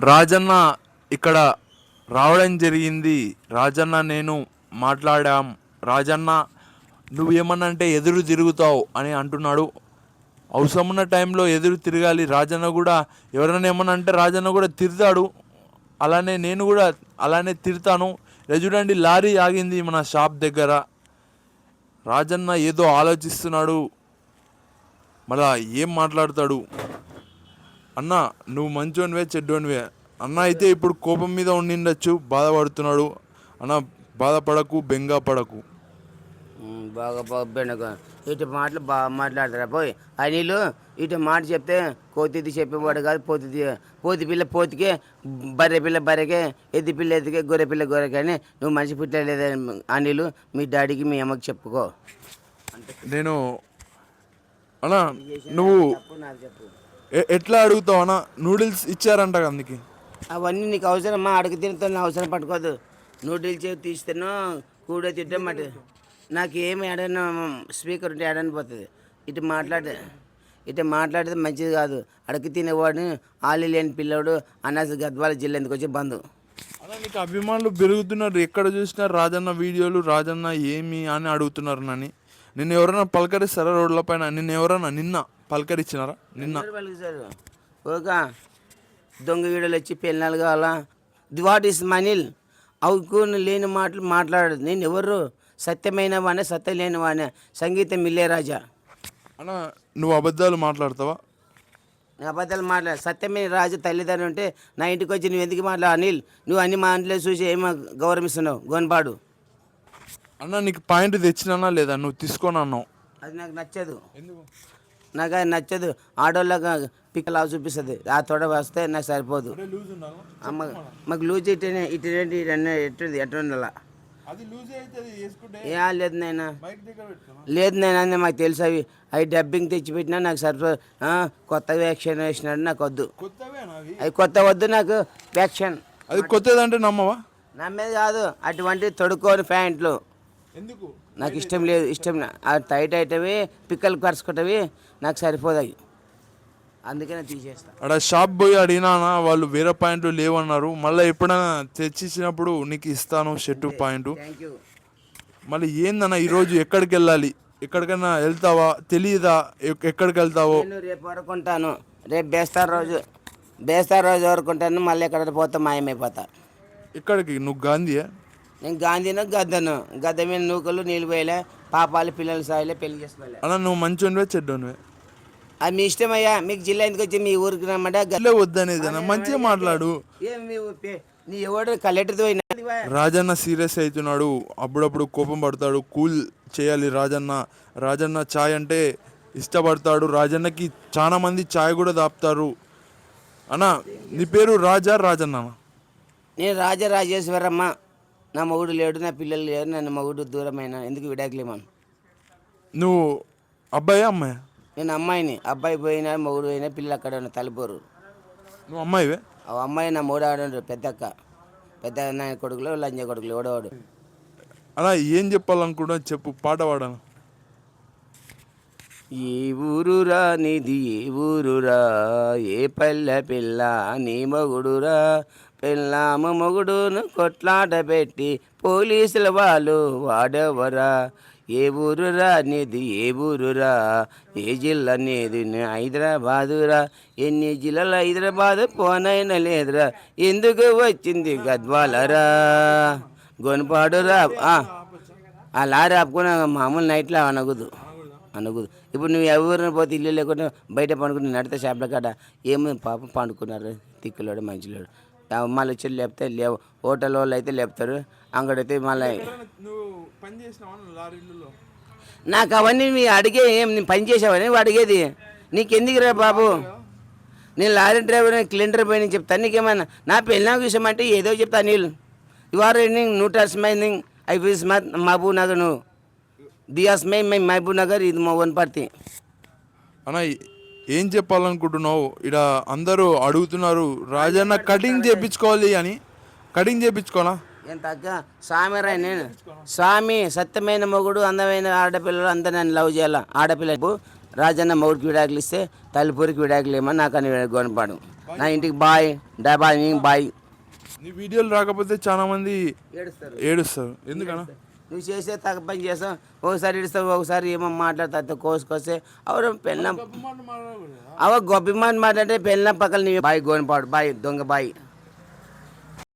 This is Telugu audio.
రాజన్న ఇక్కడ రావడం జరిగింది. రాజన్న నేను మాట్లాడాం. రాజన్న నువ్వు ఏమన్నా అంటే ఎదురు తిరుగుతావు అని అంటున్నాడు. అవసరం ఉన్న టైంలో ఎదురు తిరగాలి. రాజన్న కూడా ఎవరైనా ఏమన్నా అంటే రాజన్న కూడా తిరుతాడు అలానే నేను కూడా అలానే తిరుతాను చూడండి లారీ ఆగింది మన షాప్ దగ్గర. రాజన్న ఏదో ఆలోచిస్తున్నాడు. మళ్ళా ఏం మాట్లాడతాడు? అన్న నువ్వు మంచోనివే చెడ్డోనివే. అన్న అయితే ఇప్పుడు కోపం మీద ఉండిండొచ్చు బాధపడుతున్నాడు. అన్న బాధపడకు బెంగ పడకు. బాగా బాగా ఇటు మాటలు బాగా మాట్లాడతారా? పోయి అనిలు ఇటు మాట చెప్తే కోతిది చెప్పేవాడు కాదు పోతిది పోతి పిల్ల పోతికే బర్రె పిల్ల బర్రెకే ఎద్ది పిల్ల ఎద్దుకే గొర్రె పిల్ల గొర్రెకే అని నువ్వు మనిషి పుట్టలేదు అనిలు మీ డాడీకి మీ అమ్మకి చెప్పుకో. నేను అన్న నువ్వు చెప్పు. ఎట్లా అడుగుతావు అన్న? నూడిల్స్ ఇచ్చారంట అందుకే అవన్నీ నీకు అవసరమా? అడుగు తినతో అవసరం పట్టుకోదు. నూడిల్స్ తీస్తేనో కూడే తింటే మటు నాకు ఏమి ఏడైనా స్పీకర్ ఉంటే ఏడని పోతుంది. ఇటు మాట్లాడే ఇటు మాట్లాడితే మంచిది కాదు. అడుగు తినేవాడు ఆలి లేని పిల్లోడు అన్నాసి గద్వాల జిల్లా ఎందుకు వచ్చి బంధు అన్న నీకు అభిమానులు పెరుగుతున్నారు. ఎక్కడ చూసినా రాజన్న వీడియోలు రాజన్న ఏమి అని అడుగుతున్నారు నన్ను. నిన్ను ఎవరైనా పలకరిస్తారా రోడ్ల పైన? నిన్ను ఎవరైనా? నిన్న. పలకరించినారా నిన్న. ఓక దొంగ వీడియోలు వచ్చి పెళ్ళాలు కావాలా? ది వాట్ ఇస్ మనీల్? అవుకుని లేని మాటలు మాట్లాడదు నేను ఎవరు? సత్యమైన వానే సత్యం లేని వానే సంగీతం ఇల్లేరాజా అన్న నువ్వు అబద్ధాలు మాట్లాడతావా? నేను అబద్ధాలు మాట్లాడు సత్యమైన రాజు తల్లిదండ్రులు ఉంటే నా ఇంటికి వచ్చి నువ్వు ఎందుకు మాట్లాడు అనిల్? నువ్వు అన్ని మాటలే చూసి ఏమో గౌరవిస్తున్నావు? గోన్పాడు. అన్న నీకు పాయింట్ తెచ్చినానా లేదా? నువ్వు తీసుకొని అన్నావు అది నాకు నచ్చదు. ఎందుకు? నాకు అది నచ్చదు. ఆడోళ్ళగా పిక్కలా చూపిస్తుంది? ఆ తొడ వస్తే నాకు సరిపోదు. మాకు లూజ్ ఇటనే ఇటేంటి ఇటనే ఎట్టుంది ఎట్టుండాలా? ఏ లేదు నాయనా. లేదు నాయనా మాకు తెలుసు అవి. అవి డబ్బింగ్ తెచ్చిపెట్టినా నాకు సరిపో కొత్త వ్యాక్షన్ వేసినాడు నాకు వద్దు. అవి? కొత్త వద్దు నాకు వ్యాక్షన్ అది కొత్తదంటే నమ్మవా? నా మీద కాదు అటువంటి తొడుక్కోని ప్యాంట్లు. నాకు ఇష్టం లేదు ఇష్టం ఆ టైట్ అయితవి పిక్కలు కరుచుకుంటవి నాకు సరిపోదు అవి. అందుకనే తీసేస్తా. అక్కడ షాప్ పోయి అడిగినానా వాళ్ళు వేరే పాయింట్లు లేవన్నారు. మళ్ళీ ఎప్పుడైనా తెచ్చిచ్చినప్పుడు నీకు ఇస్తాను షర్టు పాయింట్. మళ్ళీ ఏందన్న ఈరోజు ఎక్కడికి వెళ్ళాలి? ఎక్కడికైనా వెళ్తావా? తెలియదా ఎక్- ఎక్కడికి వెళ్తావో? నేను రేపు వరకు ఉంటాను. రేపు బేస్తారు రోజు బేస్తారు రోజు వరకు ఉంటాను. మళ్ళీ ఎక్కడ పోతా మాయమైపోతా. ఎక్కడికి? నువ్వు గాంధీయా? నేను గాంధీను గద్దను? గద్ద మీద నూకలు నీళ్ళు పోయలే పాపాలు పిల్లలు సాయలే పెళ్ళి చేసుకోలే నువ్వు మంచోనివే చెడ్డోనివే? అది మీ ఇష్టమయ్యా మీకు జిల్లా ఎందుకు వచ్చి మీ ఊరికి రమ్మంటే వద్దనేది మంచిగా మాట్లాడు. ఏం మీ నీ ఎవడు కలెక్టర్తో పోయినా? రాజన్న సీరియస్ అవుతున్నాడు. అప్పుడప్పుడు కోపం పడతాడు. కూల్ చేయాలి రాజన్న. రాజన్న ఛాయ్ అంటే ఇష్టపడతాడు. రాజన్నకి చాలా మంది ఛాయ్ కూడా దాపుతారు. అన్న నీ పేరు రాజా రాజన్న నేను రాజరాజేశ్వరమ్మ నా మగుడు లేడు నా పిల్లలు లేరు నన్ను మగుడు దూరమైన ఎందుకు విడాకులేమను నువ్వు అబ్బాయా అమ్మాయా? నేను అమ్మాయిని. అబ్బాయి పోయినా మగుడు పోయినా పిల్లలు అక్కడ ఉన్న తలిపోరు. నువ్వు అమ్మాయివే? ఆ అమ్మాయి నా మూడు ఆడు పెద్దక్క. పెద్ద నాయన కొడుకులు లంజ కొడుకులు ఎవడవాడు అలా ఏం చెప్పాలనుకుంటా చెప్పు పాట పాడాను. ఈ ఊరురా నీది ఏ ఊరురా ఏ పల్లె పిల్ల నీ మొగుడురా పెళ్ళాము మొగుడును కొట్లాట పెట్టి పోలీసుల వాళ్ళు వాడెవరా? ఏ ఊరురా నీది? ఏ ఊరురా? ఏ జిల్లా నీది? హైదరాబాదురా. ఎన్ని జిల్లాలు హైదరాబాదు? పోనైనా లేదురా. ఎందుకు వచ్చింది గద్వాలరా? గొనపాడురా ఆ. లారీ ఆపుకున్నా మామూలు నైట్లో అనగుదు. అనగుదు. ఇప్పుడు నువ్వు ఎవరిని పోతే ఇల్లు లేకుండా బయట పండుకుని నడితే షాప్ల కాడ ఏమో పాప పండుకున్నారు. తిక్కులోడు మంచిలోడు. మళ్ళీ వచ్చి లేపితే లేవు. హోటల్ వాళ్ళు అయితే లేపుతారు. అంగడైతే మళ్ళీ నువ్వు పని చేసినావా లారీలో నాకు అవన్నీ మీ అడిగే ఏం నేను పని చేసావని అడిగేది. నీకెందుకు రా బాబు? నేను లారీ డ్రైవర్ క్లిండర్ పోయి నేను చెప్తాను నీకేమన్నా నా పెళ్ళిన విషయం అంటే ఏదో చెప్తా నీళ్ళు. ఇవాళ ఎన్నింగ్ నూట స్మైనింగ్ ఐ ఫీస్ మహబూబ్ నగర్ నువ్వు. దియాస్ మే మై మహబూబ్ నగర్ ఇది మా వన్ పార్టీ అన్న ఏం చెప్పాలనుకుంటున్నావు? ఇక్కడ అందరూ అడుగుతున్నారు రాజన్న కటింగ్ చేపించుకోవాలి అని. కటింగ్ చేపించుకోనా? ఎంత స్వామి రా నేను. స్వామి సత్యమైన మొగుడు అందమైన ఆడపిల్లలు అందరు నన్ను లవ్ చేయాల? ఆడపిల్లకు రాజన్న మొగుడికి విడాకులు ఇస్తే తల్లిపూరికి విడాకులు ఏమో నాకు అని గొనపాడు. నా ఇంటికి బాయ్. డా బాయ్ నీకు బాయ్. నీ వీడియోలు రాకపోతే చాలా మంది ఏడుస్తారు. ఏడుస్తారు. ఎందుకన్నా? నువ్వు చేసే తగ్గ పని చేస్తావు. ఒకసారి ఇడుస్తావు ఒకసారి ఏమో మాట్లాడతా కోసుకొస్తే అవరు పెళ్ళం అవ గొప్ప మాట మాట్లాడితే పెళ్ళం పక్కన నీ బాయ్ గోనిపాడు బాయ్ దొంగ బాయ్.